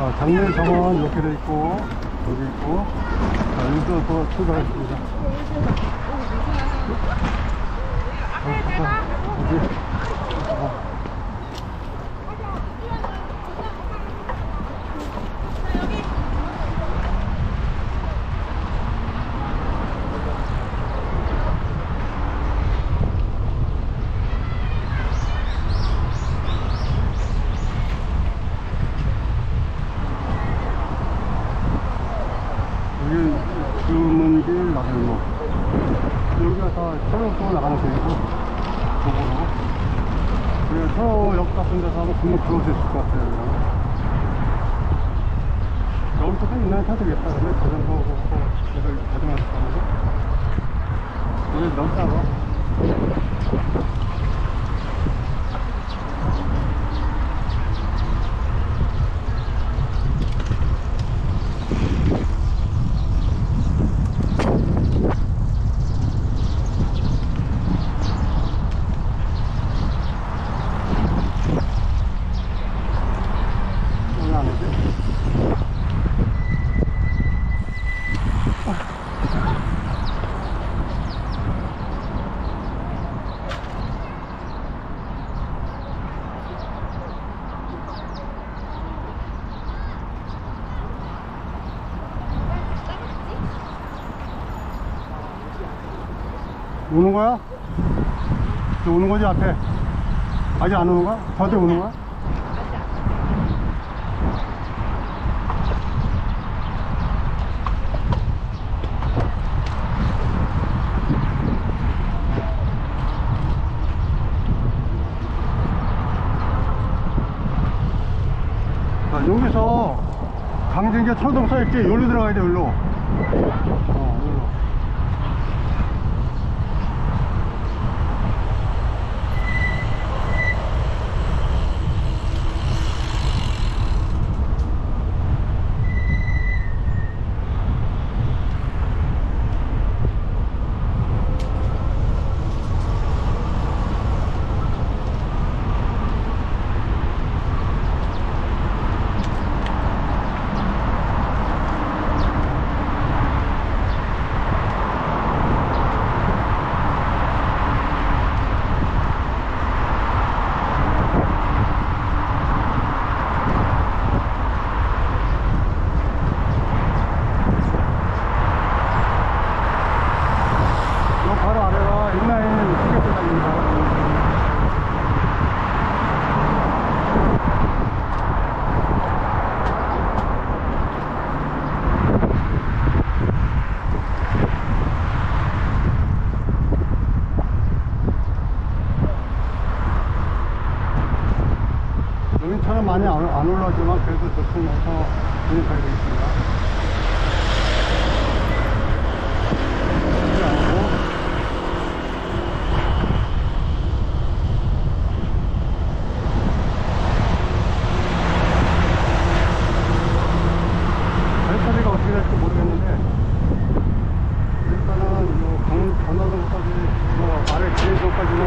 자, 장례 정원 이렇게 돼 있고, 여기 있고, 자, 여기서 또 출발했습니다. 어, 잠깐, 여기. 어. 여기 주문길 나들목 여기가 다 철로 쪽으로 나가는 길이고 도보로 철로역 같은 데서 하면 금방 들어올 수 있을 것 같아요 그냥. 여기서도 있나요? 타야 되겠다 그러면 자전거 하고 제가 자전거 타면서 여기 너무 작아 여기 안 오지? 오는 거야? 저 오는 거지 앞에? 아직 안 오는 거야? 저한테 오는 거야? 여기서 강진계 철동 써있지? 여기로 들어가야 돼, 여기로. 요 바로 아래가 인라인 휴게소장입니다. 여기 차는 많이 안, 안 올라지만 그래도 어떻게 될지 모르겠는데 일단은 요 강, 전화동까지 뭐 아래 지해동까지는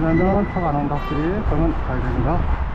왜냐면 차가 안 온다. 확실히 그러면 가야 됩니다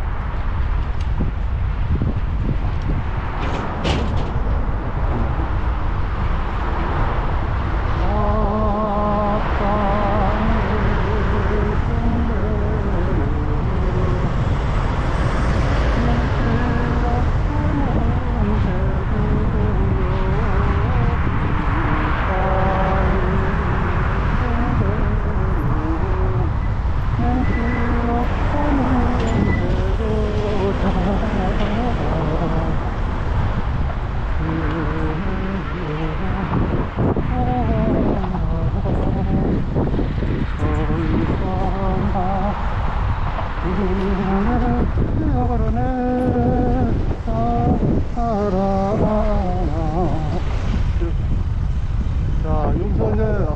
자, 여기서 이제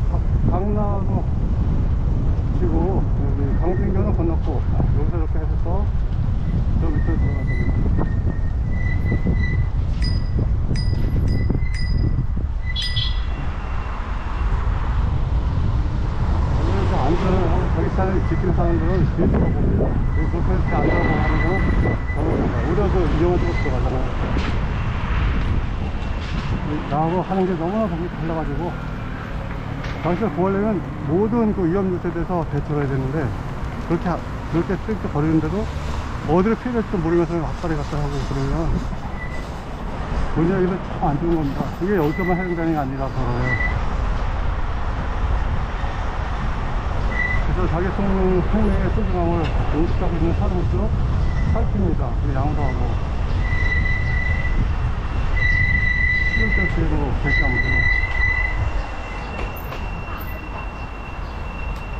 강나루 치고 강진교는 건넜고 여기서 이렇게 해서 저 밑에 들어가야 됩니다. 여기서 안전을 자기 차를 지키는 사람들은 뒤에서 봅니다. 그리고 그렇게 이렇게 안전하고 하는 거는 위험한 쪽으로 들어가잖아요. 나하고 하는 게 너무나 달라가지고 당신을 구하려면 모든 그 위험 요소에 대해서 대처를 해야 되는데 그렇게 하- 그렇게 쌩쌩 거리는데도 어디를 피해갈지도 모르면서 왔다리 갔다 하고 그러면 본인에게 참안 좋은 겁니다. 그게 여기서만 해당되는 게 아니라서 그래요. 그래서 자기 생, 생명의 소중함을 인식하고 있는 사람일 살핍니다. 그리고 양도하고 시름될 때도 결정하고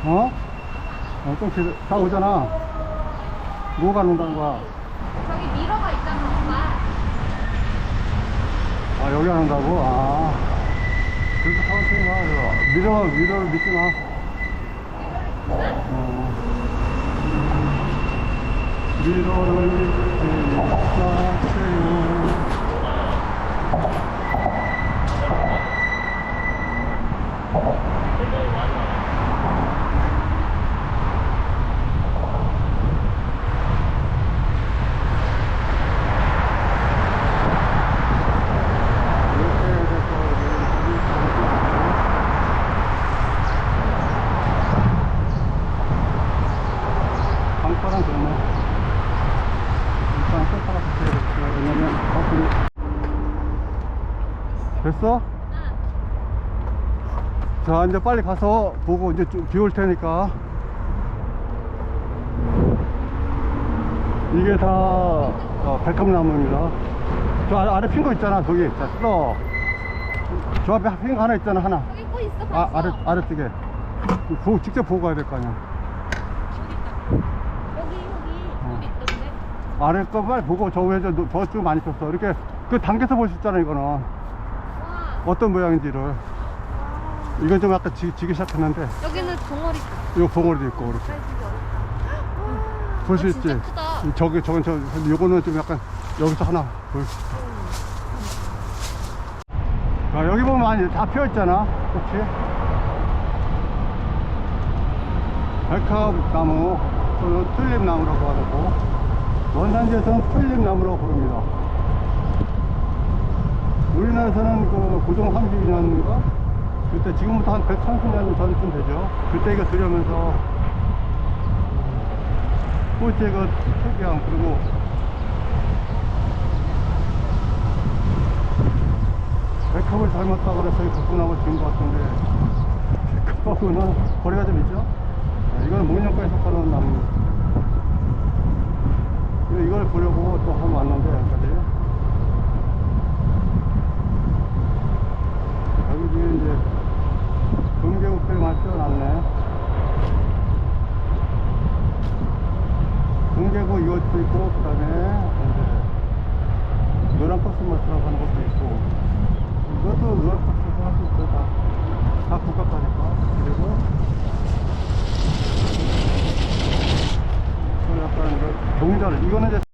어? 어, 좀 기다, 다 오잖아. 뭐가 논다는 거야? 저기 미러가 있잖아, 오빠. 아, 여기 안 온다고? 아. 그래도 천천히 가, 이거. 미러, 미러를 믿지 마. 어. 미러를 믿지 마세요. 이렇게 해서 강파랑 좋네. 일단 소파가 붙여야겠어요. 왜냐면 커플이 됐어? 자 이제 빨리 가서 보고 이제 좀 비올 테니까 이게 다 어, 백합나무입니다 저 아래, 아래 핀 거 있잖아 저기 자 쓸어 저 앞에 핀 거 하나 있잖아 하나 저기 꼭 있어, 벌써. 아, 아래, 아래쪽에 보, 직접 보고 가야 될 거 아니야 여기, 여기. 어. 여기 있던데. 아래 거 빨리 보고 저 위에 저좀 많이 폈어 이렇게 그 당겨서 볼 수 있잖아 이거는 와. 어떤 모양인지를 와. 이건 좀 아까 지, 지기 시작했는데 여기는 동어리. 이거 봉오리도 있고 이렇게 사이즈가 어렵다. 볼수 아, 있지 진짜 크다. 이 저기 저건 저 근데 요거는 좀 약간 여기서 하나 볼수 있어 자, 여기 보면 많이 다 피어 있잖아 그렇지 백합 나무 또는 튤립 나무라고 하고 원산지에서는 튤립 나무라고 부릅니다 우리나라에서는 그 고종 32년인가 그때 지금부터 한 130년 전쯤 되죠. 그때 이거 들여면서 꽃의 그 특이함 그리고 백합을 닮았다 그래서 이 복분하고 지은 것 같은데 백합하고는 거리가 좀 있죠? 네, 이건 목련과에 속하는 나무 이걸 보려고 또 한번 왔는데 여기까지 여기 뒤에 이제 많이 피어났네. 금계국 이것도 있고 그 다음에 노란 코스모스라고 하는 것도 있고. 이것도 노란 코스모스 할수 있어 다, 다 국가가니까. 그리고 또 약간 이거 종자를 이거는 이제